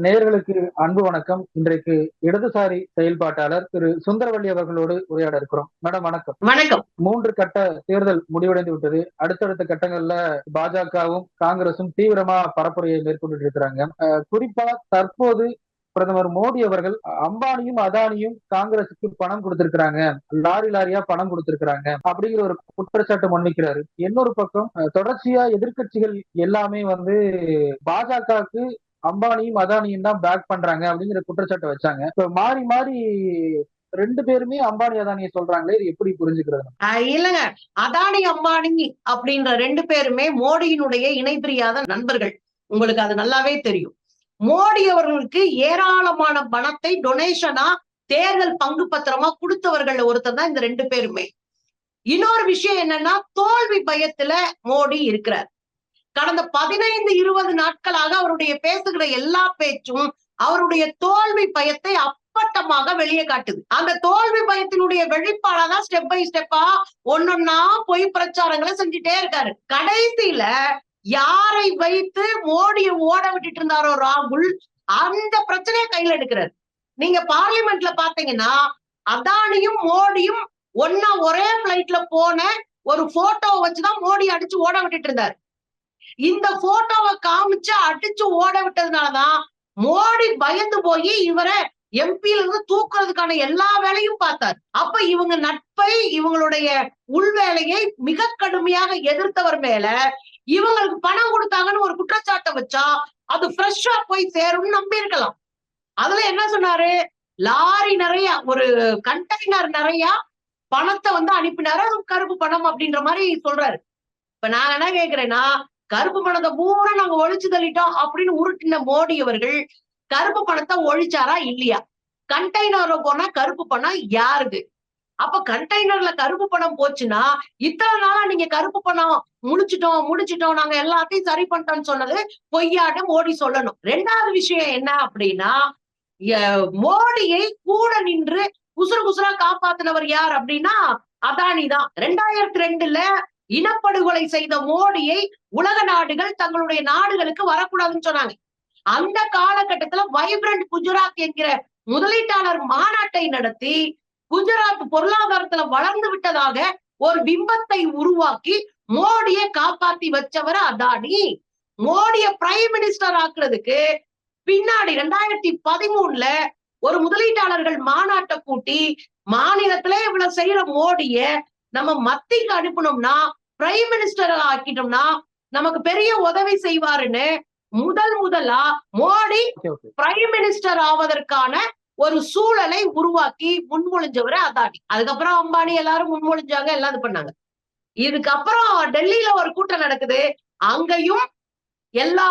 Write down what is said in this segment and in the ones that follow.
நேயர்களுக்கு அன்பு வணக்கம். இன்றைக்கு இடதுசாரி செயல்பாட்டாளர் திரு சுந்தரவள்ளி அவர்களோடு உரையாட இருக்கிறோம். மேடம் வணக்கம். வணக்கம். மூன்று கட்ட தேர்தல் முடிவடைந்து விட்டது. அடுத்தடுத்த கட்டங்கள்ல பாஜகவும் காங்கிரசும் தீவிரமா பரப்புரையை மேற்கொண்டு இருக்கிறாங்க. குறிப்பா தற்போது பிரதமர் மோடி அவர்கள் அம்பானியும் அதானியும் காங்கிரசுக்கு பணம் கொடுத்திருக்கிறாங்க. லாரி லாரியா பணம் கொடுத்திருக்கிறாங்க. அப்படிங்கிற ஒரு குற்றச்சாட்டு முன்வைக்கிறாரு. இன்னொரு பக்கம் தொடர்ச்சியா எதிர்க்கட்சிகள் எல்லாமே வந்து பாஜகவுக்கு அம்பானியும் அதானியும் தான் பேக் பண்றாங்க அப்படிங்கிற குற்றச்சாட்டை வச்சாங்க. இப்ப மாறி மாறி ரெண்டு பேருமே அம்பானி அதானியை சொல்றாங்களே இது எப்படி புரிஞ்சுக்கிறது? ஆஹ் இல்லங்க. அதானி அம்பானி அப்படின்ற ரெண்டு பேருமே மோடியினுடைய இணைபிரியாத நண்பர்கள். உங்களுக்கு அது நல்லாவே தெரியும். மோடி அவர்களுக்கு ஏராளமான பணத்தை டொனேஷனா தேர்தல் பங்கு பத்திரமா கொடுத்தவர்கள் ஒருத்தர் தான் இந்த ரெண்டு பேருமே. இன்னொரு விஷயம் என்னன்னா தோல்வி பயத்துல மோடி இருக்கிறார். கடந்த பதினைந்து இருபது நாட்களாக அவருடைய பேசுகிற எல்லா பேச்சும் அவருடைய தோல்வி பயத்தை அப்பட்டமாக வெளியே காட்டுது. அந்த தோல்வி பயத்தினுடைய வெளிப்பாடாதான் ஸ்டெப் பை ஸ்டெப்பா ஒன்னொன்னா பொய் பிரச்சாரங்களை செஞ்சுட்டே இருக்காரு. கடைசியில யாரை வைத்து மோடிய ஓட விட்டுட்டு இருந்தாரோ ராகுல் அந்த பிரச்சனையை கையில எடுக்கிறாரு. நீங்க பார்லிமெண்ட்ல பாத்தீங்கன்னா அதானியும் மோடியும் ஒன்னா ஒரே பிளைட்ல போன ஒரு போட்டோ வச்சுதான் மோடி அடிச்சு ஓட விட்டுட்டு இருந்தாரு. இந்த போட்டோவை காமிச்சு அடிச்சு ஓட விட்டதுனாலதான் மோடி பயந்து போய் இவரை எம்பியில இருந்து தூக்குறதுக்கான எல்லா வேலையும் பார்த்தார். அப்ப இவங்க நட்பை இவங்களுடைய உள்வேலையை மிக கடுமையாக எதிர்த்தவர் மேல இவங்களுக்கு பணம் கொடுத்தாங்கன்னு ஒரு குற்றச்சாட்டை வச்சா அது ஃப்ரெஷ்ஷா போய் சேரும்னு நம்பி இருக்கலாம். அதுல என்ன சொன்னாரு? லாரி நிறைய ஒரு கண்டெய்னர் நிறைய பணத்தை வந்து அனுப்பினாரு. அது கருப்பு பணம் அப்படின்ற மாதிரி சொல்றாரு. இப்ப நான் என்ன கேக்குறேன்னா கருப்பு பணத்தை பூரா நாங்க ஒழிச்சு தள்ளிட்டோம் அப்படின்னு உருட்டின மோடி அவர்கள் கருப்பு பணத்தை ஒழிச்சாரா இல்லையா? கண்டெய்னர்ல போனா கருப்பு பணம் யாருது அப்ப கண்டெய்னர்ல கருப்பு பணம் போச்சுன்னா இத்தனை நாளா நீங்க கருப்பு பணம் முடிச்சிட்டோம் முடிச்சிட்டோம் நாங்க எல்லாத்தையும் சரி பண்ணிட்டோம்னு சொன்னது பொய்யாட்டு மோடி சொல்லணும். ரெண்டாவது விஷயம் என்ன அப்படின்னா மோடியை கூட நின்று குசுறு குசுரா காப்பாத்தினவர் யார் அப்படின்னா அதானி தான் ரெண்டாயிரத்தி ரெண்டுல இனப்படுகொலை செய்த மோடியை உலக நாடுகள் தங்களுடைய நாடுகளுக்கு வரக்கூடாதுன்னு சொன்னாங்க. அந்த காலகட்டத்துல வைப்ரண்ட் குஜராத் என்கிற முதலீட்டாளர் மாநாட்டை நடத்தி குஜராத் பொருளாதாரத்துல வளர்ந்து விட்டதாக ஒரு பிம்பத்தை உருவாக்கி மோடியை காப்பாத்தி வச்சவர் அதானி. மோடிய பிரைம் மினிஸ்டர் ஆக்குறதுக்கு பின்னாடி ரெண்டாயிரத்தி பதிமூணுல ஒரு முதலீட்டாளர்கள் மாநாட்டை கூட்டி மாநிலத்திலே இவ்வளவு செய்யற மோடிய நம்ம மத்திக்கு அனுப்பணும்னா பிரைம் மினிஸ்டர் ஆக்கிட்டோம்னா நமக்கு பெரிய உதவி செய்வாருன்னு முதல் முதலா மோடி பிரைம் மினிஸ்டர் ஆவதற்கான ஒரு சூழலை உருவாக்கி முன்மொழிஞ்சவரு அதானி. அதுக்கப்புறம் அம்பானி எல்லாரும் முன்மொழிஞ்சாங்க எல்லாம் இது பண்ணாங்க. இதுக்கப்புறம் டெல்லியில ஒரு கூட்டம் நடக்குது. அங்கேயும் எல்லா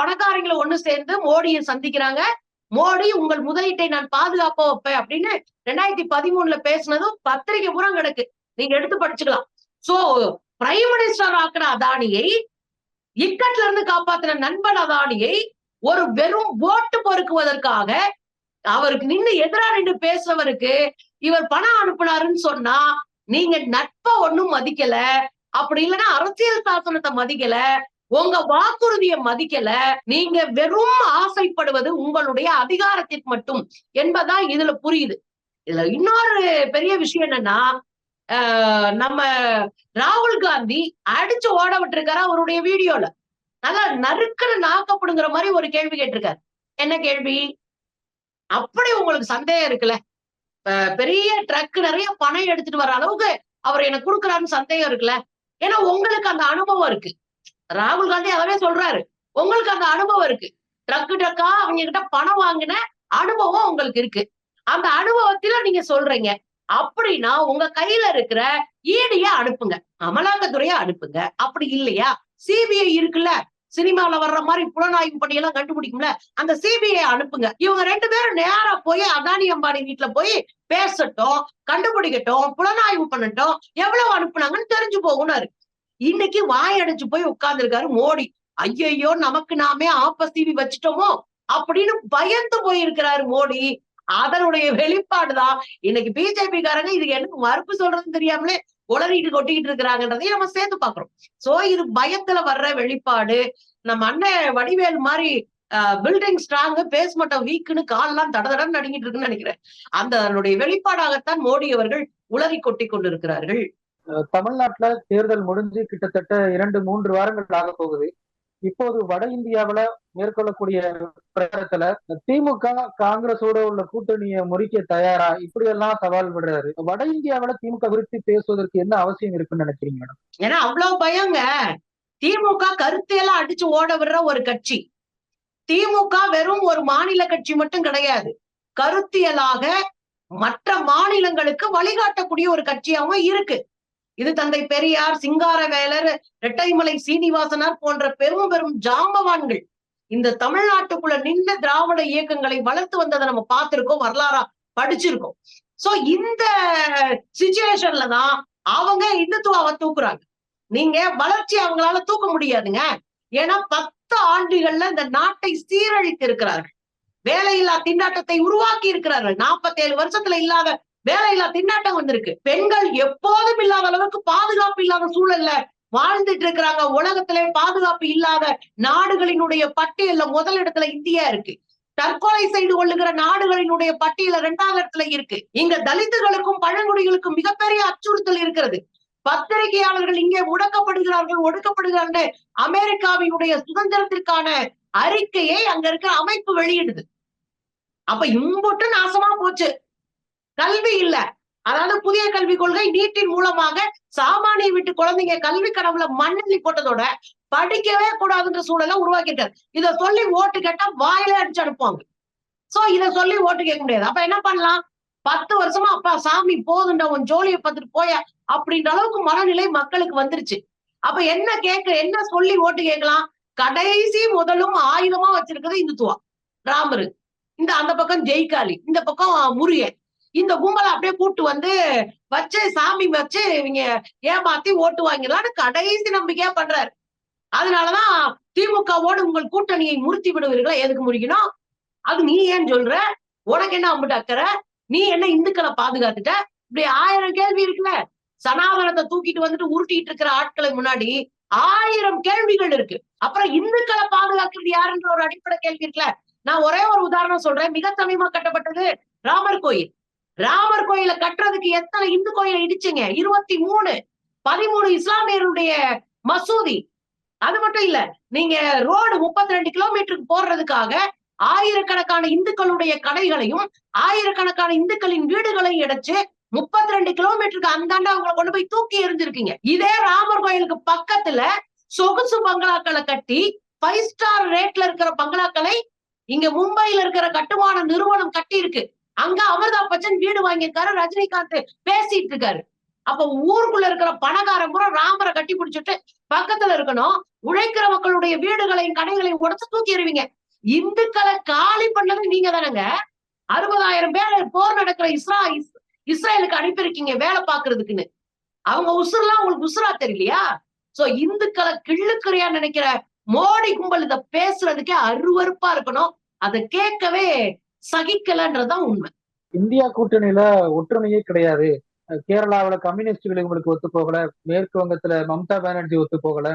பணக்காரங்களும் ஒண்ணு சேர்ந்து மோடியை சந்திக்கிறாங்க. மோடி உங்கள் முதலீட்டை நான் பாதுகாப்ப வைப்பேன் அப்படின்னு ரெண்டாயிரத்தி பதிமூணுல பேசினதும் பத்திரிகை பூரா கிடக்கு நீங்க எடுத்து படிச்சுக்கலாம். சோ பிரைம் மினிஸ்டர் ஆக்கின அதானியை இக்கட்ல இருந்து காப்பாத்தின நண்பன் அதானியை ஒரு வெறும் ஓட்டு பொறுக்குவதற்காக அவருக்கு நின்னு எதிரா நின்று பேசுறவருக்கு இவர் பணம் அனுப்புனாருன்னு சொன்னா நீங்க நட்ப ஒண்ணும் மதிக்கல அப்படி இல்லைன்னா அரசியல் சாசனத்தை மதிக்கல உங்க வாக்குறுதியை மதிக்கல நீங்க வெறும் ஆசைப்படுவது உங்களுடைய அதிகாரத்திற்கு மட்டும் என்பதான் இதுல புரியுது. இதுல இன்னொரு பெரிய விஷயம் என்னன்னா நம்ம ராகுல் காந்தி அடிச்சு ஓட விட்டுருக்காரு அவருடைய வீடியோல. நல்லா நறுக்கிற நாக்கப்படுங்கிற மாதிரி ஒரு கேள்வி கேட்டிருக்காரு. என்ன கேள்வி? அப்படி உங்களுக்கு சந்தேகம் இருக்குல்ல? பெரிய ட்ரக் நிறைய பணம் எடுத்துட்டு வர அளவுக்கு அவர் எனக்கு கொடுக்குறாருன்னு சந்தேகம் இருக்குல்ல? ஏன்னா உங்களுக்கு அந்த அனுபவம் இருக்கு. ராகுல் காந்தி அதவே சொல்றாரு. உங்களுக்கு அந்த அனுபவம் இருக்கு. ட்ரக்கு ட்ரக்கா அவங்க கிட்ட பணம் வாங்கின அனுபவம் உங்களுக்கு இருக்கு. அந்த அனுபவத்துல நீங்க சொல்றீங்க. அப்படின்னா உங்க கையில இருக்கிற ஈடிய அனுப்புங்க. அமலாக்கத்துறைய அனுப்புங்க. அப்படி இல்லையா? சிபிஐ இருக்குல்ல? சினிமால வர்ற மாதிரி புலனாய்வு பணியெல்லாம் கண்டுபிடிக்கும்ல? அந்த சிபிஐ அனுப்புங்க. இவங்க ரெண்டு பேரும் நேரா போய் அதானி அம்பானி வீட்டுல போய் பேசட்டும் கண்டுபிடிக்கட்டும் புலனாய்வு பண்ணட்டும் எவ்வளவு அனுப்புனாங்கன்னு தெரிஞ்சு போகும்னாரு இன்னைக்கு வாயடைச்சு போய் உட்கார்ந்துருக்காரு மோடி. ஐயையோ நமக்கு நாமே ஆப்பசீவி வச்சுட்டோமோ? அப்படின்னு பயந்து போயிருக்கிறாரு மோடி. அதனுடைய வெளிப்பாடுதான். இன்னைக்கு பிஜேபி காரங்க இது எனக்கு மறுப்பு சொல்றதுன்னு தெரியாமலே உளறிட்டு கொட்டிக்கிட்டு இருக்கிறாங்கன்றதையும் நம்ம சேர்த்து பாக்குறோம் சோ இது பயத்துல வர்ற வெளிப்பாடு. நம்ம அண்ணன் வடிவேல் மாதிரி பில்டிங் ஸ்ட்ராங் பேஸ்மெண்ட் வீக்குன்னு கால்லாம் தட தடன்னு நடுங்கிட்டு இருக்குன்னு நினைக்கிறேன். அந்த அதனுடைய வெளிப்பாடாகத்தான் மோடி அவர்கள் உளறி கொட்டி கொண்டிருக்கிறார்கள். தமிழ்நாட்டுல தேர்தல் முடிஞ்சு கிட்டத்தட்ட இரண்டு மூன்று வாரங்கள் ஆக போகுது. இப்போது வட இந்தியாவுல மேற்கொள்ளக்கூடிய பிரச்சாரத்துல திமுக காங்கிரஸோட உள்ள கூட்டணியை முறிக்க தயாரா? இப்படி எல்லாம் சவால் விடுறாரு. வட இந்தியாவில திமுக விருத்தி பேசுவதற்கு என்ன அவசியம் இருக்குன்னு நினைக்கிறீங்க மேடம்? ஏன்னா அவ்வளவு பயங்க. திமுக கருத்தையெல்லாம் அடிச்சு ஓட விடுற ஒரு கட்சி. திமுக வெறும் ஒரு மாநில கட்சி மட்டும் கிடையாது. கருத்தியலாக மற்ற மாநிலங்களுக்கு வழிகாட்டக்கூடிய ஒரு கட்சியாவும் இருக்கு. இது தந்தை பெரியார் சிங்காரவேலர் இரட்டைமலை சீனிவாசனார் போன்ற பெரும் பெரும் ஜாம்பவான்கள். இந்த தமிழ்நாட்டுக்குள்ள நின்ற திராவிட இயக்கங்களை வளர்த்து வந்ததை நம்ம பார்த்திருக்கோம் வரலாறா படிச்சிருக்கோம். சோ இந்த சுச்சுவேஷன்ல தான் அவங்க இந்துத்துவாவை தூக்குறாங்க. நீங்க வளர்ச்சி அவங்களால தூக்க முடியாதுங்க. ஏன்னா பத்து ஆண்டுகள்ல இந்த நாட்டை சீரழித்து இருக்கிறார்கள் வேலையில்லா திண்டாட்டத்தை உருவாக்கி இருக்கிறார்கள் நாற்பத்தி ஏழு வருஷத்துல இல்லாத வேலையில்லா திண்டாட்டம் வந்திருக்கு. பெண்கள் எப்போதும் இல்லாத அளவுக்கு பாதுகாப்பு இல்லாத சூழல்ல வாழ்ந்துட்டு இருக்கிறாங்க. உலகத்திலே பாதுகாப்பு இல்லாத நாடுகளினுடைய பட்டியல்ல முதல் இடத்துல இந்தியா இருக்கு. தற்கொலை செய்து கொள்ளுகிற நாடுகளினுடைய பட்டியல இரண்டாவது இடத்துல இருக்கு. இங்க தலித்துகளுக்கும் பழங்குடிகளுக்கும் மிகப்பெரிய அச்சுறுத்தல் இருக்கிறது. பத்திரிகையாளர்கள் இங்கே முடக்கப்படுகிறார்கள் ஒடுக்கப்படுகிறார்கள் அமெரிக்காவினுடைய சுதந்திரத்திற்கான அறிக்கையை அங்க இருக்கிற அமைப்பு வெளியிடுது. அப்ப இம்புட்டு நாசமா போச்சு. கல்வி இல்ல. அதாவது புதிய கல்விக் கொள்கை நீட்டின் மூலமாக சாமானிய வீட்டு குழந்தைங்க கல்வி கனவுல மண்ணெண்ணி போட்டதோட படிக்கவே கூடாதுன்ற சூழலை உருவாக்கிட்டார். இத சொல்லி ஓட்டு கேட்டா வாயிலே அடிச்சு அனுப்புவாங்க. சோ இத சொல்லி ஓட்டு கேட்க முடியாது. அப்ப என்ன பண்ணலாம்? பத்து வருஷமா அப்பா சாமி போதுண்டா உன் ஜோலியை பார்த்துட்டு போய அப்படின்ற அளவுக்கு மனநிலை மக்களுக்கு வந்துருச்சு. அப்ப என்ன கேட்க என்ன சொல்லி ஓட்டு கேட்கலாம்? கடைசி முதலும் ஆயுதமா வச்சிருக்கிறது இந்துத்துவா ராமரு. இந்த அந்த பக்கம் ஜெய்காலி இந்த பக்கம் முருகன். இந்த கும்பலை அப்படியே கூட்டு வந்து வச்சு சாமி வச்சு இவங்க ஏமாத்தி ஓட்டு வாங்கிடலாம்னு கடைசி நம்பிக்கையா பண்றாரு. அதனாலதான் திமுகவோடு உங்கள் கூட்டணியை முறித்தி விடுவீர்களா? எதுக்கு முடிக்கணும்? அது நீ ஏன் சொல்ற? உனக்கு என்ன அம்பிட்டு அக்கறை? நீ என்ன இந்துக்களை பாதுகாத்துட்ட? இப்படி ஆயிரம் கேள்வி இருக்குல்ல? சனாதனத்தை தூக்கிட்டு வந்துட்டு உருட்டிட்டு இருக்கிற ஆட்களை முன்னாடி ஆயிரம் கேள்விகள் இருக்கு. அப்புறம் இந்துக்களை பாதுகாக்கிறது யாருன்ற ஒரு அடிப்படை கேள்வி இருக்குல்ல? நான் ஒரே ஒரு உதாரணம் சொல்றேன். மிக சமீபமா கட்டப்பட்டது ராமர் கோயில். ராமர் கோயில கட்டுறதுக்கு எத்தனை இந்து கோயிலை இடிச்சுங்க? இருபத்தி மூணு பதிமூணு இஸ்லாமியருடைய மசூதி. அது மட்டும் இல்ல நீங்க ரோடு முப்பத்தி ரெண்டு கிலோமீட்டருக்கு போடுறதுக்காக ஆயிரக்கணக்கான இந்துக்களுடைய கடைகளையும் ஆயிரக்கணக்கான இந்துக்களின் வீடுகளையும் இடைச்சு முப்பத்தி ரெண்டு கிலோமீட்டருக்கு அந்தாண்ட அவங்களை கொண்டு போய் தூக்கி எறிஞ்சிருக்கீங்க. இதே ராமர் கோயிலுக்கு பக்கத்துல சொகுசு பங்களாக்களை கட்டி ஃபைவ் ஸ்டார் ரேட்ல இருக்கிற பங்களாக்களை இங்க மும்பையில இருக்கிற கட்டுமான நிறுவனம் கட்டி இருக்கு அங்க அமிர்தாப் பச்சன் வீடு வாங்கியிருக்காரு ரஜினிகாந்த் பேசிட்டு இருக்காரு. அப்ப ஊருக்குள்ள இருக்கிற பணக்காரன் பூரா ராமரை கட்டி பிடிச்சிட்டு பக்கத்துல இருக்கணும். உழைக்கிற மக்களுடைய வீடுகளையும் கடைகளையும் உடச்சு தூக்கி எறிவீங்க. இந்துக்களை காலி பண்ணது நீங்க தானங்க. அறுபதாயிரம் பேர் போர் நடக்கிற இஸ்ரா இஸ்- இஸ்ரேலுக்கு அனுப்பியிருக்கீங்க வேலை பாக்குறதுக்குன்னு அவங்க உசுர்லாம் உங்களுக்கு உசுரா தெரியலையா? சோ இந்துக்களை கிள்ளுக்குறையா நினைக்கிற மோடி கும்பல் இத பேசுறதுக்கே அருவருப்பா இருக்கணும். அதை கேட்கவே சகிக்கலன்றதுதான் உண்மை. இந்தியா கூட்டணியில ஒற்றுமையே கிடையாது. கேரளாவுல கம்யூனிஸ்டுகள் இவங்களுக்கு ஒத்து போகல. மேற்கு வங்கத்துல மம்தா பானர்ஜி ஒத்து போகல.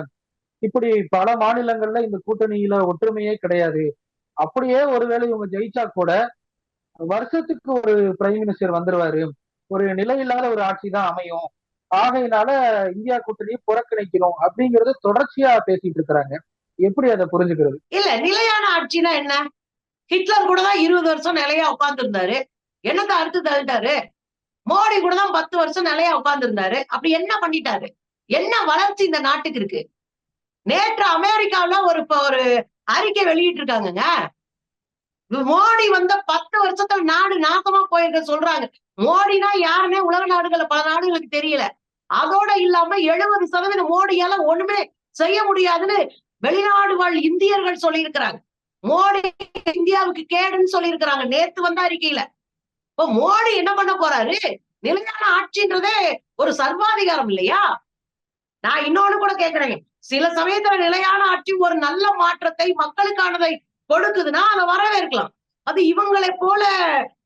இப்படி பல மாநிலங்கள்ல இந்த கூட்டணியில ஒற்றுமையே கிடையாது. அப்படியே ஒருவேளை இவங்க ஜெயிச்சா கூட வருஷத்துக்கு ஒரு பிரைம் மினிஸ்டர் வந்துருவாரு. ஒரு நிலையில்லாத ஒரு ஆட்சி தான் அமையும். ஆகையினால இந்தியா கூட்டணியை புறக்கணிக்கணும் அப்படிங்கறத தொடர்ச்சியா பேசிட்டு இருக்கிறாங்க. எப்படி அதை புரிஞ்சுக்கிறது? இல்ல நிலையான ஆட்சினா என்ன? ஹிட்லர் கூட தான் இருபது வருஷம் நிலையா உட்கார்ந்து இருந்தாரு என்னத்தை அறுத்து தள்ளிட்டாரு? மோடி கூட தான் பத்து வருஷம் நிலையா உட்கார்ந்து இருந்தாரு அப்படி என்ன பண்ணிட்டாரு? என்ன வளர்ச்சி இந்த நாட்டுக்கு இருக்கு? நேற்று அமெரிக்காவுல ஒரு இப்ப ஒரு அறிக்கை வெளியிட்டு இருக்காங்கங்க மோடி வந்த பத்து வருஷத்துல நாடு நாசமா போயிருக்க சொல்றாங்க. மோடினா யாருன்னே உலக நாடுகள்ல பல நாடுகளுக்கு தெரியல. அதோட இல்லாம எழுபது சதவீதம் மோடியால ஒண்ணுமே செய்ய முடியாதுன்னு வெளிநாடு வாழ் இந்தியர்கள் சொல்லியிருக்கிறாங்க. மோடி இந்தியாவுக்கு கேடுன்னு சொல்லியிருக்கிறாங்க. நேத்து வந்த அறிக்கையில. இப்போ மோடி என்ன பண்ண போறாரு? நிலையான ஆட்சின்றதே ஒரு சர்வாதிகாரம் இல்லையா? நான் இன்னொன்னு கூட கேட்கிறேன் சில சமயத்துல நிலையான ஆட்சி ஒரு நல்ல மாற்றத்தை மக்களுக்கானதை கொடுக்குதுன்னா அதை வரவேற்கலாம். அது இவங்களை போல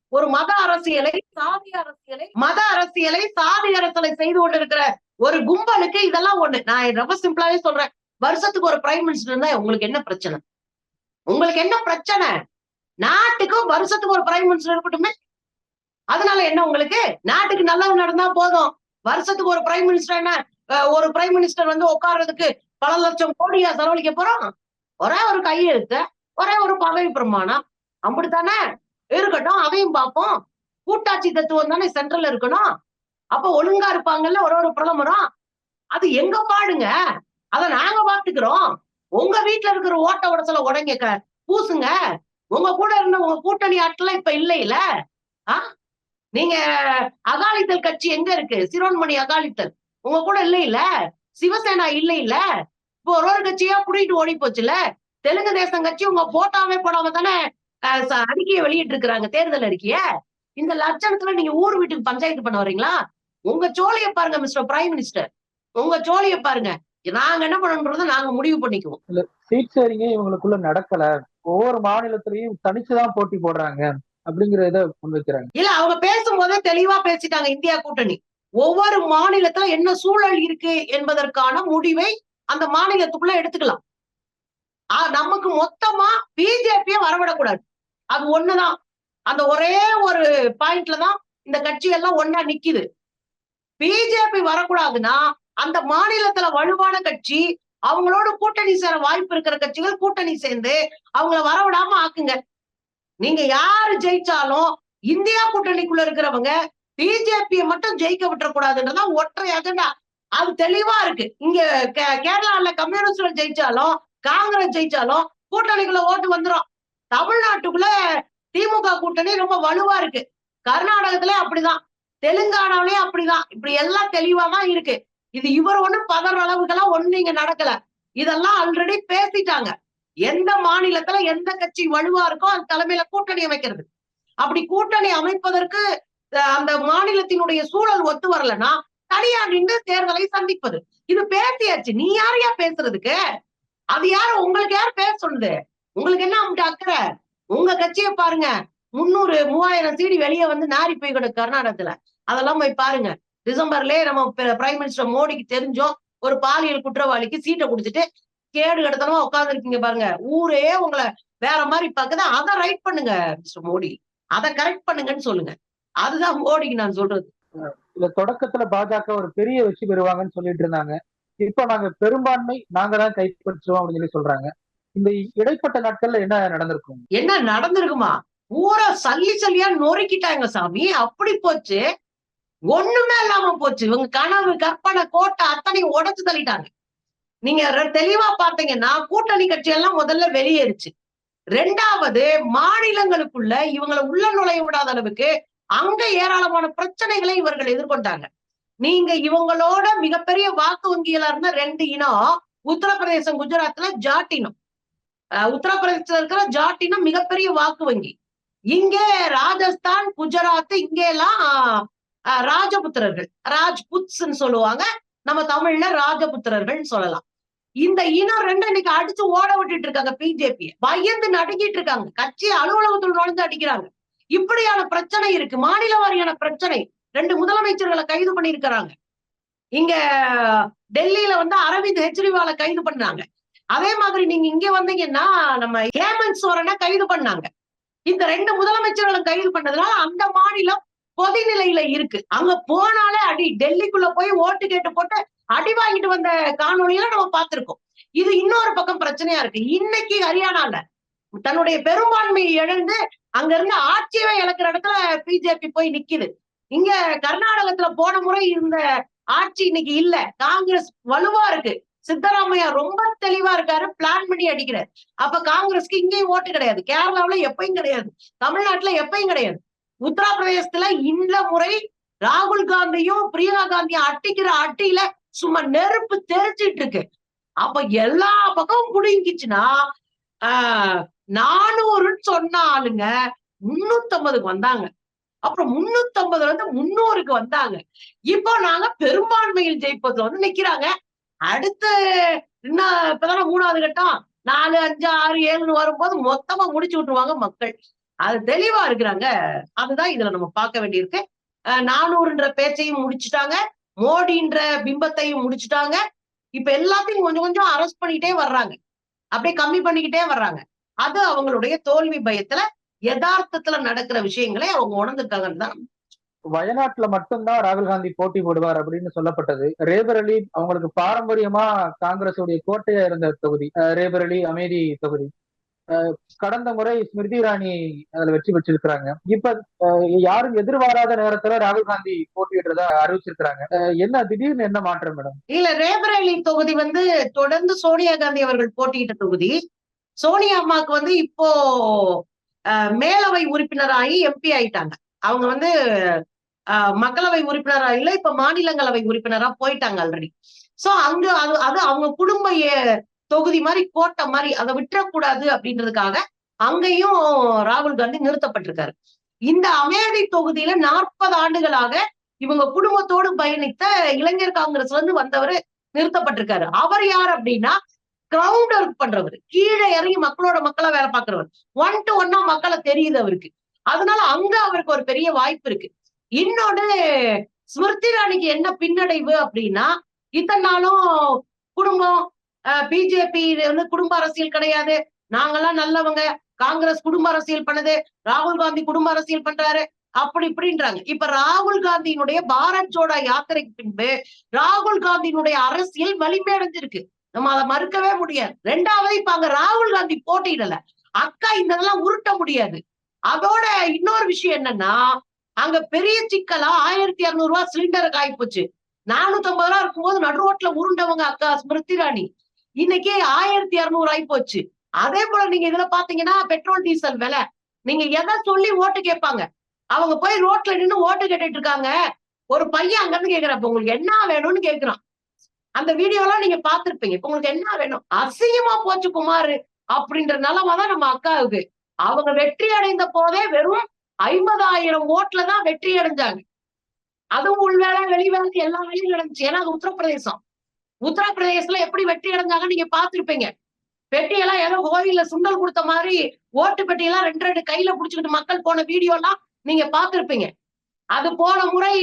ஒரு மத அரசியலை சாதி அரசியலை மத அரசியலை சாதி அரசியலை செய்து கொண்டிருக்கிற ஒரு கும்பலுக்கு இதெல்லாம் ஒண்ணு. நான் ரொம்ப சிம்பிளாவே சொல்றேன். வருஷத்துக்கு ஒரு பிரைம் மினிஸ்டர் இருந்தா உங்களுக்கு என்ன பிரச்சனை? உங்களுக்கு என்ன பிரச்சனை? நாட்டுக்கு வருஷத்துக்கு ஒரு பிரைம் மினிஸ்டர் இருக்கட்டுமே. அதனால என்ன உங்களுக்கு? நாட்டுக்கு நல்லது நடந்தா போதும். வருஷத்துக்கு ஒரு பிரைம் மினிஸ்டர் என்ன? ஒரு பிரைம் மினிஸ்டர் வந்து உட்கார்றதுக்கு பல லட்சம் கோடியா செலவழிக்க போறோம். ஒரே ஒரு கையெழுத்து ஒரே ஒரு பதவி பிரமாணம். அப்படித்தானே? இருக்கட்டும் அதையும் பார்ப்போம். கூட்டாட்சி தத்துவம் தானே சென்ட்ரல் இருக்கணும். அப்ப ஒழுங்கா இருப்பாங்கல்ல ஒரு ஒரு பிரதமரும். அது எங்க பாடுங்க? அதை நாங்க பாத்துக்கிறோம் உங்க வீட்டுல இருக்கிற ஓட்ட உடச்சல உடங்க பூசுங்க. உங்க கூட இருந்த உங்க கூட்டணி ஆட்கள் இப்ப இல்லையில ஆ? நீங்க அகாலித்தல் கட்சி எங்க இருக்கு? சிரோன்மணி அகாலித்தல் உங்க கூட இல்லையில சிவசேனா இல்லையில இப்போ ஒரு ஒரு கட்சியா புடிட்டு ஓடி போச்சுல? தெலுங்கு தேசம் கட்சி உங்க போட்டாவே போடாம தானே ச- அறிக்கையை வெளியிட்டு இருக்கிறாங்க தேர்தல் அறிக்கைய? இந்த லட்சணத்துல நீங்க ஊர் வீட்டுக்கு பஞ்சாயத்து பண்ண வரீங்களா உங்க சோழிய பாருங்க மிஸ்டர் பிரைம் மினிஸ்டர். உங்க சோழிய பாருங்க. நாங்க என்ன பண்ணணுன்றதை நாங்க முடிவு பண்ணிக்குவோம். சீட் ஷேரிங்கே இவங்களுக்குள்ள நடக்கல. ஒவ்வொரு மாநிலத்திலையும் தனிச்சுதான் போட்டி போடுறாங்க அப்படிங்கிற இதை முன்வைக்கிறாங்க இல்ல அவங்க பேசும்போதே தெளிவா பேசிட்டாங்க இந்தியா கூட்டணி. ஒவ்வொரு மாநிலத்துல என்ன சூழல் இருக்கு என்பதற்கான முடிவை அந்த மாநிலத்துக்குள்ள எடுத்துக்கலாம். நமக்கு மொத்தமா பிஜேபிய வரவிடக்கூடாது. அது ஒண்ணுதான். அந்த ஒரே ஒரு பாயிண்ட்ல தான் இந்த கட்சி எல்லாம் ஒன்னா நிக்குது. பிஜேபி வரக்கூடாதுன்னா அந்த மாநிலத்துல வலுவான கட்சி அவங்களோட கூட்டணி சேர வாய்ப்பு இருக்கிற கட்சிகள் கூட்டணி சேர்ந்து அவங்கள வரவிடாம ஆக்குங்க. நீங்க யாரு ஜெயிச்சாலும் இந்தியா கூட்டணிக்குள்ள இருக்கிறவங்க பிஜேபியை மட்டும் ஜெயிக்க விட்டுறக்கூடாதுன்றதான் ஒற்றை அஜெண்டா அது தெளிவா இருக்கு. இங்க கே- கேரளால கம்யூனிஸ்ட்ல ஜெயிச்சாலும் காங்கிரஸ் ஜெயிச்சாலும் கூட்டணிக்குள்ள ஓட்டு வந்துரும். தமிழ்நாட்டுக்குள்ள திமுக கூட்டணி ரொம்ப வலுவா இருக்கு. கர்நாடகத்துல அப்படிதான். தெலுங்கானாவிலயும் அப்படிதான். இப்படி எல்லாம் தெளிவா தான் இருக்கு. இது இவர் ஒண்ணும் பதற அளவுக்கெல்லாம் ஒண்ணு இங்க நடக்கல. இதெல்லாம் ஆல்ரெடி பேசிட்டாங்க. எந்த மாநிலத்துல எந்த கட்சி வலுவா இருக்கோ அது தலைமையில கூட்டணி அமைக்கிறது அப்படி கூட்டணி அமைப்பதற்கு அந்த மாநிலத்தினுடைய சூழல் ஒத்து வரலன்னா தனியா நின்று தேர்தலை சந்திப்பது. இது பேசியாச்சு. நீ யாரையா பேசுறதுக்கு? அது யாரு? உங்களுக்கு யார் பேச சொல்லுது? உங்களுக்கு என்ன அப்படி அக்கறை? உங்க கட்சியை பாருங்க. முந்நூறு மூவாயிரம் சீடி வெளியே வந்து நாரி போய் கிடக்கு கர்நாடகத்துல. அதெல்லாம் போய் பாருங்க. டிசம்பர்லயே நம்ம பிரைம் மினிஸ்டர் மோடிக்கு தெரிஞ்சோம் ஒரு பாலியல் குற்றவாளிக்கு சீட்டை கொடுத்துட்டு கேடு கடத்தனமா உட்கார்ந்துருக்கீங்க பாருங்க. ஊரே உங்களை வேற மாதிரி பாக்குது அதை ரைட் பண்ணுங்க மிஸ்டர் மோடி. அதை கரெக்ட் பண்ணுங்கன்னு சொல்லுங்க. அதுதான் மோடிக்கு நான் சொல்றது. இல்ல தொடக்கத்துல பாஜக ஒரு பெரிய வெற்றி பெறுவாங்கன்னு சொல்லிட்டு இருந்தாங்க. இப்ப நாங்க பெரும்பான்மை நாங்க தான் கைப்பற்றுவோம் அப்படின்னு சொல்லி சொல்றாங்க. இந்த இடைப்பட்ட நாட்கள்ல என்ன நடந்திருக்கும்? என்ன நடந்திருக்குமா? ஊரை சல்லி சல்லியா நொறுக்கிட்டாங்க சாமி. அப்படி போச்சு. ஒண்ணுமே இல்லாம போச்சு. இவங்க கனவு கற்பனை கோட்டை அத்தனையும் உடைச்சு தள்ளிட்டாங்க. நீங்க தெளிவா பாத்தீங்கன்னா கூட்டணி கட்சி எல்லாம் முதல்ல வெளியேறுச்சு. ரெண்டாவது மாநிலங்களுக்குள்ள இவங்களை உள்ள நுழைய விடாத அளவுக்கு அங்க ஏராளமான பிரச்சனைகளை இவர்கள் எதிர்கொண்டாங்க. நீங்க இவங்களோட மிகப்பெரிய வாக்கு வங்கிகளா இருந்த ரெண்டு இனம் உத்தரப்பிரதேசம் குஜராத்ல ஜாட்டினம் இனம். உத்தரப்பிரதேசத்துல இருக்கிற ஜாட்டினம் இனம் மிகப்பெரிய வாக்கு வங்கி. இங்கே ராஜஸ்தான் குஜராத் இங்க எல்லாம் ராஜபுத்திரர்கள் ராஜ்புத்ஸ்ன்னு சொல்லுவாங்க. நம்ம தமிழ்ல ராஜபுத்திரர்கள் சொல்லலாம். இந்த இனம் ரெண்டு இன்னைக்கு அடிச்சு ஓட விட்டுட்டு இருக்காங்க பிஜேபி பயந்து நடுங்கிட்டு இருக்காங்க. கட்சி அலுவலகத்தில் நுழைஞ்சு அடிக்கிறாங்க. இப்படியான பிரச்சனை இருக்கு. மாநில வாரியான பிரச்சனை. ரெண்டு முதலமைச்சர்களை கைது பண்ணியிருக்கிறாங்க. இங்க டெல்லியில வந்து அரவிந்த் கெஜ்ரிவாலை கைது பண்ணாங்க. அதே மாதிரி நீங்க இங்க வந்தீங்கன்னா நம்ம ஹேமந்த் சோரனை கைது பண்ணாங்க. இந்த ரெண்டு முதலமைச்சர்களும் கைது பண்ணதுனால அந்த மாநிலம் பொதிநிலையில இருக்கு. அங்க போனாலே அடி டெல்லிக்குள்ள போய் ஓட்டு கேட்டு போட்டு அடி வாங்கிட்டு வந்த காணொலியில நம்ம பார்த்திருக்கோம். இது இன்னொரு பக்கம் பிரச்சனையா இருக்கு. இன்னைக்கு ஹரியானால தன்னுடைய பெரும்பான்மையை இழந்து அங்க இருந்து ஆட்சியவே இழக்கிற இடத்துல பிஜேபி போய் நிக்குது. இங்க கர்நாடகத்துல போன முறை இருந்த ஆட்சி இன்னைக்கு இல்ல. காங்கிரஸ் வலுவா இருக்கு. சித்தராமையா ரொம்ப தெளிவா இருக்காரு. பிளான் பண்ணி அடிக்கிறார். அப்ப காங்கிரஸ்க்கு இங்கேயும் ஓட்டு கிடையாது. கேரளாவில எப்பயும் கிடையாது. தமிழ்நாட்டுல எப்பயும் கிடையாது. உத்தரப்பிரதேசத்துல இந்த முறை ராகுல் காந்தியும் பிரியங்கா காந்தியும் அட்டிக்கிற அட்டியில சும்மா நெருப்பு தெரிச்சிட்டு இருக்கு. அப்ப எல்லா பக்கமும் புடுங்கிச்சுன்னா ஆஹ் நானூறுன்னு சொன்ன ஆளுங்க முன்னூத்தி ஐம்பதுக்கு வந்தாங்க. அப்புறம் முன்னூத்தி ஐம்பதுல இருந்து முன்னூறுக்கு வந்தாங்க. இப்போ நாங்க பெரும்பான்மையில் ஜெயிப்பதுல வந்து நிக்கிறாங்க. அடுத்து இன்னும் இப்பதானே மூணாவது கட்டம்? நாலு அஞ்சு ஆறு ஏழுன்னு வரும்போது மொத்தமா முடிச்சு விட்டுருவாங்க மக்கள். அது தெளிவா இருக்கிறாங்க. அதுதான் இதுல நம்ம பார்க்க வேண்டியிருக்கு. அஹ் நானூறுன்ற பேச்சையும் முடிச்சுட்டாங்க. மோடின்ற பிம்பத்தையும் முடிச்சுட்டாங்க. இப்ப எல்லாத்தையும் கொஞ்சம் கொஞ்சம் அரெஸ்ட் பண்ணிக்கிட்டே வர்றாங்க. அப்படியே கம்மி பண்ணிக்கிட்டே வர்றாங்க. அது அவங்களுடைய தோல்வி பயத்துல யதார்த்தத்துல நடக்கிற விஷயங்களை அவங்க உணர்ந்திருக்காங்கன்னு தான் வயநாட்டுல மட்டும்தான் ராகுல் காந்தி போட்டி போடுவார் அப்படின்னு சொல்லப்பட்டது. ரேபரலி அவங்களுக்கு பாரம்பரியமா காங்கிரஸ் உடைய கோட்டையா இருந்த தொகுதி. அஹ் ரேபரலி அமேதி தொகுதி. கடந்த முறை ஸ்மிருதி இராணி அதுல வெற்றி பெற்றிருக்கிறாங்க. இப்ப அஹ் யாரும் எதிர்பாராத நேரத்துல ராகுல் காந்தி போட்டியிடுறதா அறிவிச்சிருக்கிறாங்க. என்ன திடீர்னு என்ன மாற்றம் மேடம்? இல்ல ரேபரேலி தொகுதி வந்து தொடர்ந்து சோனியா காந்தி அவர்கள் போட்டியிட்ட தொகுதி. சோனியா அம்மாவுக்கு வந்து இப்போ மேலவை உறுப்பினராகி எம்பி ஆயிட்டாங்க. அவங்க வந்து மக்களவை உறுப்பினரா இல்ல இப்ப மாநிலங்களவை உறுப்பினரா போயிட்டாங்க ஆல்ரெடி சோ அங்க அது அது அவங்க குடும்ப தொகுதி மாதிரி கோட்டை மாதிரி அதை விட்டுறக்கூடாது அப்படின்றதுக்காக அங்கேயும் ராகுல் காந்தி நிறுத்தப்பட்டிருக்காரு. இந்த அமேதி தொகுதியில நாற்பது ஆண்டுகளாக இவங்க குடும்பத்தோடு பயணித்த இளைஞர் காங்கிரஸ்ல இருந்து வந்தவர் நிறுத்தப்பட்டிருக்காரு. அவர் யார் அப்படின்னா கிரவுண்ட் ஒர்க் பண்றவர். கீழே இறங்கி மக்களோட மக்களா வேலை பார்க்கிறவர். ஒன் டு ஒன்னா மக்களை தெரியுது அவருக்கு. அதனால அங்க அவருக்கு ஒரு பெரிய வாய்ப்பு இருக்கு. இன்னொன்னு ஸ்மிருதி ராணிக்கு என்ன பின்னடைவு அப்படின்னா இத்தனை நாளும் குடும்பம் பிஜேபி வந்து குடும்ப அரசியல் கிடையாது. நாங்கெல்லாம் நல்லவங்க. காங்கிரஸ் குடும்ப அரசியல் பண்ணுது. ராகுல் காந்தி குடும்ப அரசியல் பண்றாரு. அப்படி இப்படின்றாங்க. இப்ப ராகுல் காந்தியினுடைய பாரத் ஜோடா யாத்திரைக்கு பின்பு ராகுல் காந்தியினுடைய அரசியல் வலிமையடைஞ்சிருக்கு. நம்ம அதை மறுக்கவே முடியாது. ரெண்டாவது இப்ப அங்க ராகுல் காந்தி போட்டியிடல. அக்கா இந்த இதெல்லாம் உருட்ட முடியாது. அதோட இன்னொரு விஷயம் என்னன்னா அங்க பெரிய சிக்கலா ஆயிரத்தி இருநூறு ரூபாய் சிலிண்டருக்கு ஆயிப்போச்சு. நானூத்தி ஐம்பது ரூபா இருக்கும்போது நடு ரோட்ல உருண்டவங்க அக்கா ஸ்மிருதி ராணி இன்னைக்கு ஆயிரத்தி இருநூறு ஆயி போச்சு. அதே போல நீங்க இதுல பாத்தீங்கன்னா பெட்ரோல் டீசல் விலை. நீங்க எதை சொல்லி ஓட்டு கேட்பாங்க? அவங்க போய் ரோட்ல நின்னு ஓட்டு கேட்டுட்டு இருக்காங்க. ஒரு பையன் அங்க இருந்து கேக்குறப்ப உங்களுக்கு என்ன வேணும்னு கேக்குறான். அந்த வீடியோ எல்லாம் நீங்க பாத்திருப்பீங்க இப்ப உங்களுக்கு என்ன வேணும்? அசிங்கமா போச்சு குமார். அப்படின்ற நிலமாதான் நம்ம அக்காவுக்கு அவங்க வெற்றி அடைந்த போதே வெறும் ஐம்பதாயிரம் ஓட்டுல தான் வெற்றி அடைஞ்சாங்க. அதுவும் உள்வேளை வெளிவேலை எல்லா வேலையும் நடந்துச்சு. ஏன்னா அது உத்தரப்பிரதேசம். உத்தரப்பிரதேசத்துல எப்படி வெற்றி அடைஞ்சாங்க நீங்க பாத்திருப்பீங்க பெட்டியெல்லாம் ஏதோ கோயில்ல சுண்டல் கொடுத்த மாதிரி ஓட்டு பெட்டியெல்லாம் ரெண்டு ரெண்டு கையில புடிச்சுக்கிட்டு மக்கள் போன வீடியோ எல்லாம் நீங்க பாத்திருப்பீங்க அது போன முறை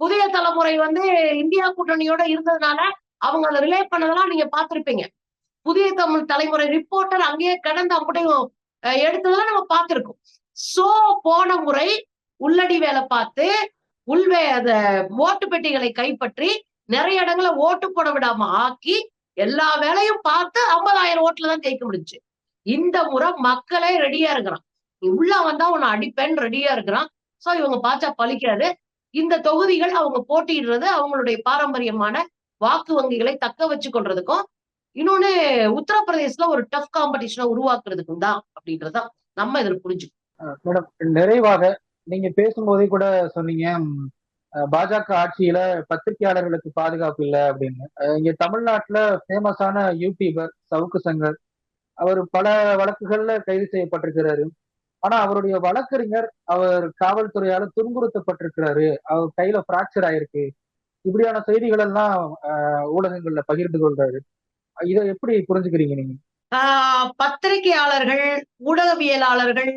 புதிய தலைமுறை வந்து இந்தியா கூட்டணியோட இருந்ததுனால அவங்க அதை ரிலே பண்ணதெல்லாம் நீங்க பாத்திருப்பீங்க புதிய தமிழ் தலைமுறை ரிப்போர்ட்டர் அங்கேயே கிடந்து அப்படியும் எடுத்ததெல்லாம் நம்ம பார்த்திருக்கோம். சோ போன முறை உள்ளடி வேலை பார்த்து உள்வே அத ஓட்டு பெட்டிகளை கைப்பற்றி நிறைய இடங்களை ஓட்டு போட விடாம ஆக்கி எல்லா வேலையும் பார்த்து ஐம்பதாயிரம் ஓட்டுல தான் ஜெயிக்க முடிஞ்சுச்சு இந்த முறை மக்களே ரெடியா இருக்கிறான். நீ உள்ள வந்தா உன்னை அடிப்பேன்னு ரெடியா இருக்கிறான். சோ இவங்க பார்த்தா பழிக்காது. இந்த தொகுதிகள் அவங்க போட்டியிடுறது அவங்களுடைய பாரம்பரியமான வாக்கு வங்கிகளை தக்க வச்சு கொள்றதுக்கும் இன்னொன்னு உத்தரப்பிரதேசல ஒரு டஃப் காம்படிஷனை உருவாக்குறதுக்கும் தான் அப்படின்றதுதான் நம்ம இதில் புரிஞ்சுக்கணும். மேடம் நிறைவாக நீங்க பேசும்போதே கூட சொன்னீங்க. பாஜக ஆட்சியில பத்திரிகையாளர்களுக்கு பாதுகாப்பு இல்லை அப்படின்னு. இங்க தமிழ்நாட்டுல ஃபேமஸான யூடியூபர் சவுக்கு சங்கர். அவர் பல வழக்குகள்ல கைது செய்யப்பட்டிருக்கிறாரு. ஆனா அவருடைய வழக்கறிஞர் அவர் காவல்துறையால துன்புறுத்தப்பட்டிருக்கிறாரு. அவர் கையில பிராக்சர் ஆயிருக்கு. இப்படியான செய்திகள் எல்லாம் ஊடகங்கள்ல பகிர்ந்து கொள்றாரு. இதை எப்படி புரிஞ்சுக்கிறீங்க நீங்க? பத்திரிகையாளர்கள் ஊடகவியலாளர்கள்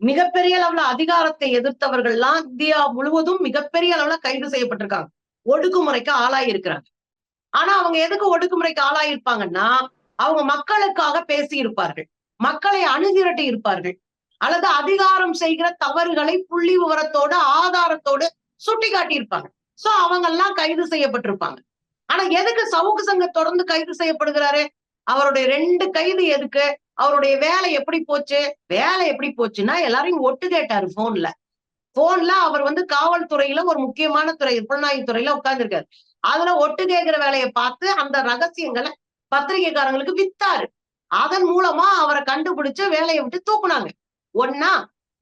மிகப்பெரிய அளவுல அதிகாரத்தை எதிர்த்தவர்கள் எல்லாம் இந்தியா முழுவதும் மிகப்பெரிய அளவுல கைது செய்யப்பட்டிருக்காங்க. ஒடுக்குமுறைக்கு ஆளாயிருக்கிறாங்க ஆனா அவங்க எதுக்கு ஒடுக்குமுறைக்கு ஆளாயிருப்பாங்கன்னா அவங்க மக்களுக்காக பேசி இருப்பார்கள். மக்களை அணுதிரட்டி இருப்பார்கள். அல்லது அதிகாரம் செய்கிற தவறுகளை புள்ளி விவரத்தோடு ஆதாரத்தோடு சுட்டி காட்டியிருப்பாங்க சோ அவங்க எல்லாம் கைது செய்யப்பட்டிருப்பாங்க. ஆனா எதுக்கு சவுக்கு சங்க தொடர்ந்து கைது செய்யப்படுகிறாரு? அவருடைய ரெண்டு கைது எதுக்கு? அவருடைய வேலை எப்படி போச்சு? வேலை எப்படி போச்சுன்னா எல்லாரையும் ஒட்டு கேட்டாரு போன்ல. போன்ல அவர் வந்து காவல்துறையில ஒரு முக்கியமான துறை புலனாய்வு துறையில உட்கார்ந்துருக்காரு. அதுல ஒட்டு கேட்கிற வேலையை பார்த்து அந்த ரகசியங்களை பத்திரிகைக்காரங்களுக்கு வித்தாரு. அதன் மூலமா அவரை கண்டுபிடிச்சு வேலையை விட்டு தூக்குனாங்க. ஒன்னா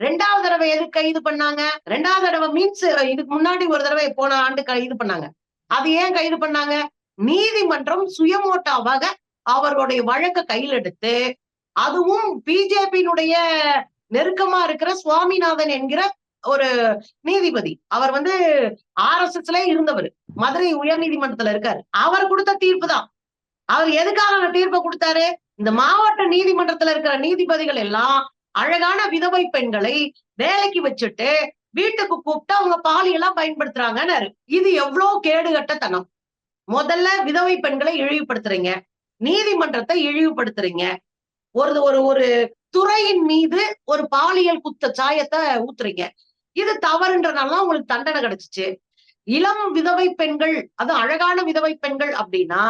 ரெண்டாவது தடவை எது கைது பண்ணாங்க? ரெண்டாவது தடவை மீன்ஸ் இதுக்கு முன்னாடி ஒரு தடவை போன ஆண்டு கைது பண்ணாங்க. அது ஏன் கைது பண்ணாங்க? நீதிமன்றம் சுயமோட்டாவாக அவருடைய வழக்க கையில் எடுத்து அதுவும் பிஜேபியினுடைய நெருக்கமா இருக்கிற சுவாமிநாதன் என்கிற ஒரு நீதிபதி. அவர் வந்து ஆர் எஸ் எஸ்ல இருந்தவர். மதுரை உயர் நீதிமன்றத்துல இருக்காரு. அவர் கொடுத்த தீர்ப்பு தான் அவர் எதுக்காக அந்த தீர்ப்பை கொடுத்தாரு? இந்த மாவட்ட நீதிமன்றத்துல இருக்கிற நீதிபதிகள் எல்லாம் அழகான விதவை பெண்களை வேலைக்கு வச்சுட்டு வீட்டுக்கு கூப்பிட்டு அவங்க பாலியெல்லாம் பயன்படுத்துறாங்கன்னு இது எவ்வளவு கேடுகட்டத்தனம். முதல்ல விதவை பெண்களை இழிவுபடுத்துறீங்க. நீதிமன்றத்தை இழிவுபடுத்துறீங்க. ஒரு ஒரு ஒரு துறையின் மீது ஒரு பாலியல் குத்த சாயத்தை ஊத்துறீங்க. இது தவறுன்றனால உங்களுக்கு தண்டனை கிடைச்சிச்சு. இளம் விதவை பெண்கள் அது அழகான விதவை பெண்கள் அப்படின்னா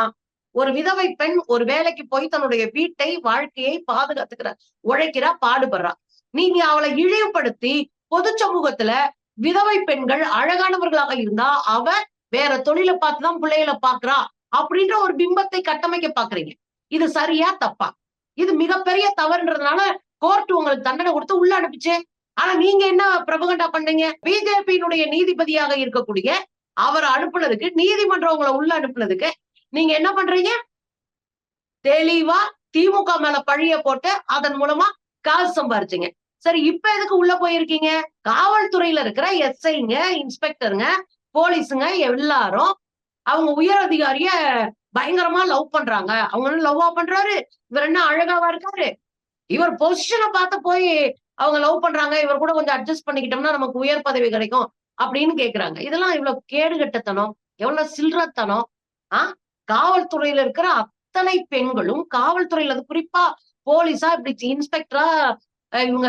ஒரு விதவை பெண் ஒரு வேலைக்கு போய் தன்னுடைய வீட்டை வாழ்க்கையை பாதுகாத்துக்கிற உழைக்கிறா பாடுபடுறா. நீங்க அவளை இழிவுபடுத்தி பொது சமூகத்துல விதவை பெண்கள் அழகானவர்களாக இருந்தா அவ வேற தொழிலை பார்த்துதான் பிள்ளைகளை பாக்குறா அப்படின்ற ஒரு பிம்பத்தை கட்டமைக்க பாக்குறீங்க. இது சரியா? தப்பா? இது மிகப்பெரிய தவறுன்றதுனால கோர்ட் உங்களுக்கு தண்டனை கொடுத்து உள்ள அனுப்பிச்சு. ஆனா நீங்க என்ன பிரபகண்டா பண்ணீங்க? பிஜேபியினுடைய நீதிபதியாக இருக்கக்கூடிய அவர் அனுப்புனதுக்கு நீதிமன்றம் உங்களை உள்ள அனுப்புனதுக்கு நீங்க என்ன பண்றீங்க? தெளிவா திமுக மேல பழிய போட்டு அதன் மூலமா காசு சம்பாரிச்சிங்க. சரி இப்ப எதுக்கு உள்ள போயிருக்கீங்க? காவல்துறையில இருக்கிற எஸ்ஐங்க இன்ஸ்பெக்டருங்க போலீஸுங்க எல்லாரும் அவங்க உயர் அதிகாரிய பயங்கரமா லவ் பண்றாங்க. அவங்க என்ன லவ்வா பண்றாரு? இவர் என்ன அழகாவா இருக்காரு? இவர் பொசிஷனை பார்த்து போய் அவங்க லவ் பண்றாங்க. இவர் கூட கொஞ்சம் அட்ஜஸ்ட் பண்ணிக்கிட்டோம்னா நமக்கு உயர் பதவி கிடைக்கும் அப்படின்னு கேக்குறாங்க. இதெல்லாம் இவ்வளவு கேடுகட்டத்தனம் எவ்வளவு சில்லறத்தனம் ஆஹ் காவல்துறையில இருக்கிற அத்தனை பெண்களும் காவல்துறையில அது குறிப்பா போலீஸா இப்படி இன்ஸ்பெக்டரா இவங்க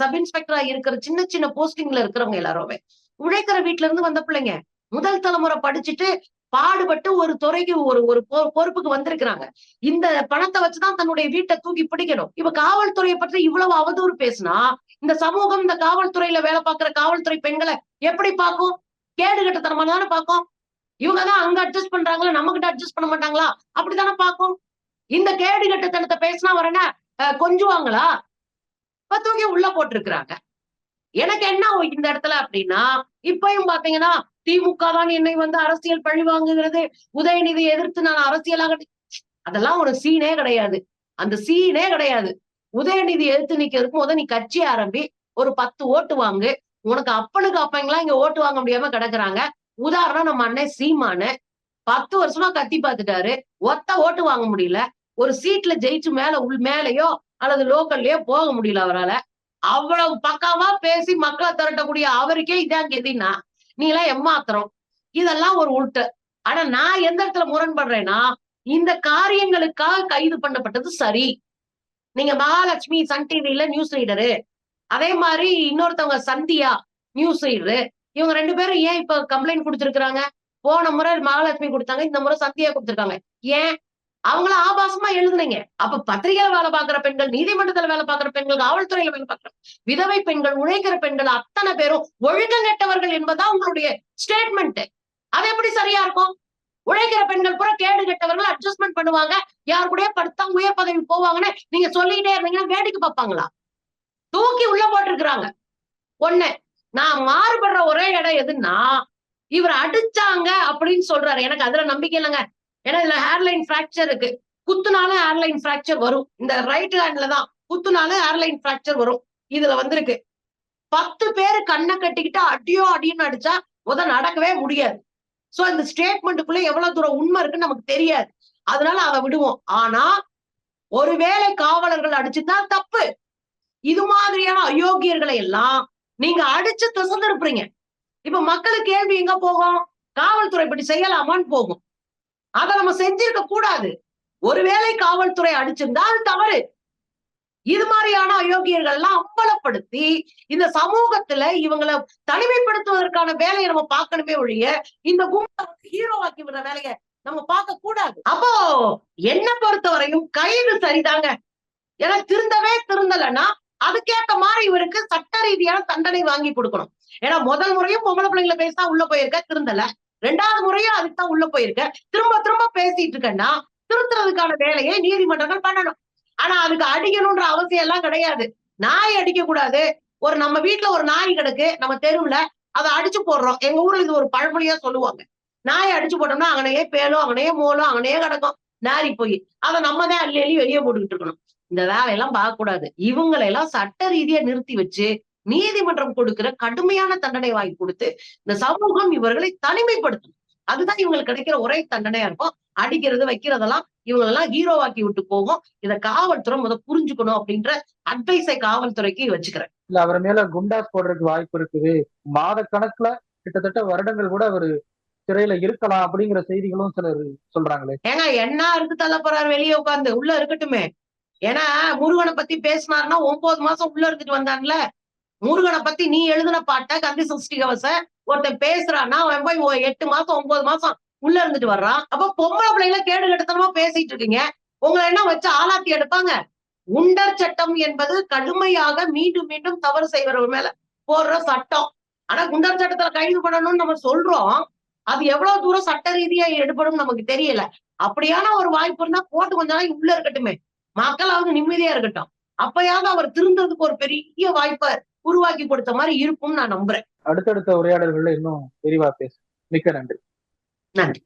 சப் இன்ஸ்பெக்டரா இருக்கிற சின்ன சின்ன போஸ்டிங்ல இருக்கிறவங்க எல்லாருமே. உழைக்கிற வீட்டுல இருந்து வந்த பிள்ளைங்க முதல் தலைமுறை படிச்சுட்டு பாடுபட்டு ஒரு துறைக்கு ஒரு ஒரு பொறுப்புக்கு வந்திருக்கிறாங்க. இந்த பணத்தை வச்சுதான் தன்னுடைய வீட்டை தூக்கி பிடிக்கணும். இப்ப காவல்துறையை பற்றி இவ்வளவு அவதூறு பேசினா இந்த சமூகம் இந்த காவல்துறையில வேலை பார்க்கிற காவல்துறை பெண்களை எப்படி பார்க்கும்? கேடு கட்டத்தனமா தானே பார்க்கும்? இவங்க தான் அங்க அட்ஜஸ்ட் பண்றாங்களா? நம்ம கிட்ட அட்ஜஸ்ட் பண்ண மாட்டாங்களா? அப்படித்தானே பார்க்கும்? இந்த கேடு கட்டத்தனத்தை பேசினா வரேன்னா கொஞ்சுவாங்களா? இப்ப தூக்கி உள்ள போட்டிருக்கிறாங்க. எனக்கு என்ன இந்த இடத்துல அப்படின்னா இப்பயும் பாத்தீங்கன்னா திமுக தான் என்னை வந்து அரசியல் பழி வாங்குகிறது. உதயநிதி எதிர்த்து நான் அரசியலாக அதெல்லாம் ஒரு சீனே கிடையாது. அந்த சீனே கிடையாது. உதயநிதி எதிர்த்து நிக்கிறதுக்கு முத நீ கட்சி ஆரம்பி ஒரு பத்து ஓட்டு வாங்கு. உனக்கு அப்பனுக்கு அப்பங்களாம் இங்க ஓட்டு வாங்க முடியாம கிடக்குறாங்க. உதாரணம் நம்ம அண்ணன் சீமானு பத்து வருஷமா கத்தி பார்த்துட்டாரு. ஒத்த ஓட்டு வாங்க முடியல. ஒரு சீட்ல ஜெயிச்சு மேல உள் மேலையோ அல்லது லோக்கல்லயோ போக முடியல அவரால. அவ்வளவு பக்காவா பேசி மக்களை திரட்டக்கூடிய அவருக்கே இதான் கெதினா. நீ எல்லாம் எம்மாத்திரம். இதெல்லாம் ஒரு உள்ட்டு ஆனா நான் எந்த இடத்துல முரண்படுறேன்னா இந்த காரியங்களுக்காக கைது பண்ணப்பட்டது சரி. நீங்க மகாலட்சுமி சன் டிவில நியூஸ் ரீடரு அதே மாதிரி இன்னொருத்தவங்க சந்தியா நியூஸ் ரீடரு இவங்க ரெண்டு பேரும் ஏன் இப்ப கம்ப்ளைண்ட் கொடுத்துருக்காங்க போன முறை மகாலட்சுமி கொடுத்தாங்க இந்த முறை சந்தியா கொடுத்துருக்காங்க. ஏன்? அவங்கள ஆபாசமா எழுதுனீங்க. அப்ப பத்திரிகையில வேலை பாக்குற பெண்கள் நீதிமன்றத்துல வேலை பாக்குற பெண்கள் காவல்துறையில வேலை பாக்குற விதவை பெண்கள் உழைக்கிற பெண்கள் அத்தனை பேரும் ஒழுக்கங்கெட்டவர்கள் என்பதா உங்களுடைய ஸ்டேட்மெண்ட் அது எப்படி சரியா இருக்கும்? உழைக்கிற பெண்கள் கூட கேடு கெட்டவர்கள் அட்ஜஸ்ட்மெண்ட் பண்ணுவாங்க. யார் கூட படுத்தா உயர் பதவி போவாங்கன்னு நீங்க சொல்லிக்கிட்டே இருந்தீங்கன்னா வேடிக்கை பார்ப்பாங்களா? தூக்கி உள்ள போட்டிருக்கிறாங்க. ஒண்ணு நான் மாறுபடுற ஒரே இடம் எதுன்னா இவர் அடிச்சாங்க அப்படின்னு சொல்றாரு. எனக்கு அதுல நம்பிக்கை இல்லைங்க. ஏன்னா இதுல ஹேர்லைன் ஃபிராக்சர் இருக்கு. குத்துனாலும் ஏர்லைன் ஃபிராக்சர் வரும். இந்த ரைட் ஹேண்ட்ல தான் குத்துனாலும் ஏர்லைன் ஃபிராக்சர் வரும். இதுல வந்திருக்கு. பத்து பேரு கண்ணை கட்டிக்கிட்டு அடியோ அடின்னு அடிச்சா முத நடக்கவே முடியாது. சோ இந்த ஸ்டேட்மெண்ட்டுக்குள்ள எவ்வளவு தூரம் உண்மை இருக்குன்னு நமக்கு தெரியாது. அதனால அதை விடுவோம். ஆனா ஒருவேளை காவலர்கள் அடிச்சுதான் தப்பு. இது மாதிரியான அயோக்கியர்களை எல்லாம் நீங்க அடிச்சு திசந்திருப்பீங்க. இப்ப மக்களுக்கு கேள்வி எங்க போகும்? காவல்துறை இப்படி செய்யலாமான்னு போகும். அதை நம்ம செஞ்சிருக்க கூடாது. ஒருவேளை காவல்துறை அடிச்சிருந்தா அது தவறு. இது மாதிரியான அயோக்கியர்கள் எல்லாம் அம்பலப்படுத்தி இந்த சமூகத்துல இவங்களை தனிமைப்படுத்துவதற்கான வேலையை நம்ம பார்க்கணுமே ஒழிய இந்த கும்பலை ஹீரோவாக்கி விடுற வேலையை நம்ம பார்க்க கூடாது. அப்போ என்ன பொறுத்தவரையும் கைது சரிதாங்க. ஏன்னா திருந்தவே திருந்தலைன்னா அதுக்கேற்ற மாதிரி இவருக்கு சட்ட ரீதியான தண்டனை வாங்கி கொடுக்கணும். ஏன்னா முதல் முறையும் பொம்பளை பிள்ளைங்களை பேசினா உள்ள போயிருக்க திருந்தலை. ரெண்டாவது முறையும் அதுக்கு தான் உள்ள போயிருக்க. திரும்ப திரும்ப பேசிட்டு இருக்கேன்னா திருத்துறதுக்கான வேலையை நீதிமன்றங்கள் பண்ணணும். ஆனா அதுக்கு அடிக்கணும்ன்ற அவசியம் எல்லாம் கிடையாது. நாய் அடிக்க கூடாது ஒரு நம்ம வீட்டுல ஒரு நாய் கிடக்கு நம்ம தெருவுல அதை அடிச்சு போடுறோம். எங்க ஊர்ல இது ஒரு பழமொழியா சொல்லுவாங்க. நாயை அடிச்சு போட்டோம்னா அங்கனையே பேலும் அங்கனையே மோலும் அங்கனையே கிடக்கும். நாரி போய். அதை நம்ம தான் அள்ளி அள்ளி வெளியே போட்டுக்கிட்டு இருக்கணும். இந்த வேலையெல்லாம் பார்க்க கூடாது இவங்களை எல்லாம் சட்ட ரீதியா நிறுத்தி வச்சு நீதிமன்றம் கொடுக்கிற கடுமையான தண்டனை வாங்கி கொடுத்து இந்த சமூகம் இவர்களை தனிமைப்படுத்தும் அதுதான் இவங்களுக்கு கிடைக்கிற ஒரே தண்டனையா இருக்கும். அடிக்கிறது வைக்கிறதெல்லாம் இவங்களெல்லாம் ஹீரோவாக்கி விட்டு போகும். இதை காவல்துறை முத புரிஞ்சுக்கணும் அப்படின்ற அட்வைஸை காவல்துறைக்கு வச்சுக்கிறேன். இல்ல அவர் மேல குண்டாஸ் போடுறதுக்கு வாய்ப்பு இருக்குது. மாத கணக்குல கிட்டத்தட்ட வருடங்கள் கூட அவர் சிறையில இருக்கலாம் அப்படிங்கிற செய்திகளும் சிலர் சொல்றாங்களே. ஏங்க என்ன இருக்கு தள்ள போறாரு வெளியே உட்காந்து உள்ள இருக்கட்டுமே. ஏன்னா முருகனை பத்தி பேசினாருன்னா ஒன்பது மாசம் உள்ள இருந்துட்டு வந்தான்ல முருகனை பத்தி நீ எழுதின பாட்ட கந்தி சஷ்டி கவச ஒருத்தன் பேசுறான்னா அவன் போய் எட்டு மாசம் ஒன்பது மாசம் உள்ள இருந்துட்டு வர்றான். அப்ப பொம்பளை பிள்ளைங்கள கேடு கெடுத்தனமா பேசிட்டு இருக்கீங்க. உங்களை என்ன வச்சு ஆளாத்தி எடுப்பாங்க? உண்டர் சட்டம் என்பது கடுமையாக மீண்டும் மீண்டும் தவறு செய்வர்கள் மேல போடுற சட்டம். ஆனா குண்டர் சட்டத்துல கைது பண்ணணும்னு நம்ம சொல்றோம். அது எவ்வளவு தூரம் சட்ட ரீதியா எடுபடும் நமக்கு தெரியல. அப்படியான ஒரு வாய்ப்பு இருந்தா போட்டு கொஞ்ச நாளைக்கு உள்ள இருக்கட்டுமே. மக்கள் அவங்க நிம்மதியா இருக்கட்டும். அப்பயாவது அவர் திருந்ததுக்கு ஒரு பெரிய வாய்ப்பை உருவாக்கி கொடுத்த மாதிரி இருக்கும்னு நான் நம்புறேன். அடுத்தடுத்த உரையாடல்கள்ல இன்னும் விரிவா பேச மிக்க நன்றி. நன்றி.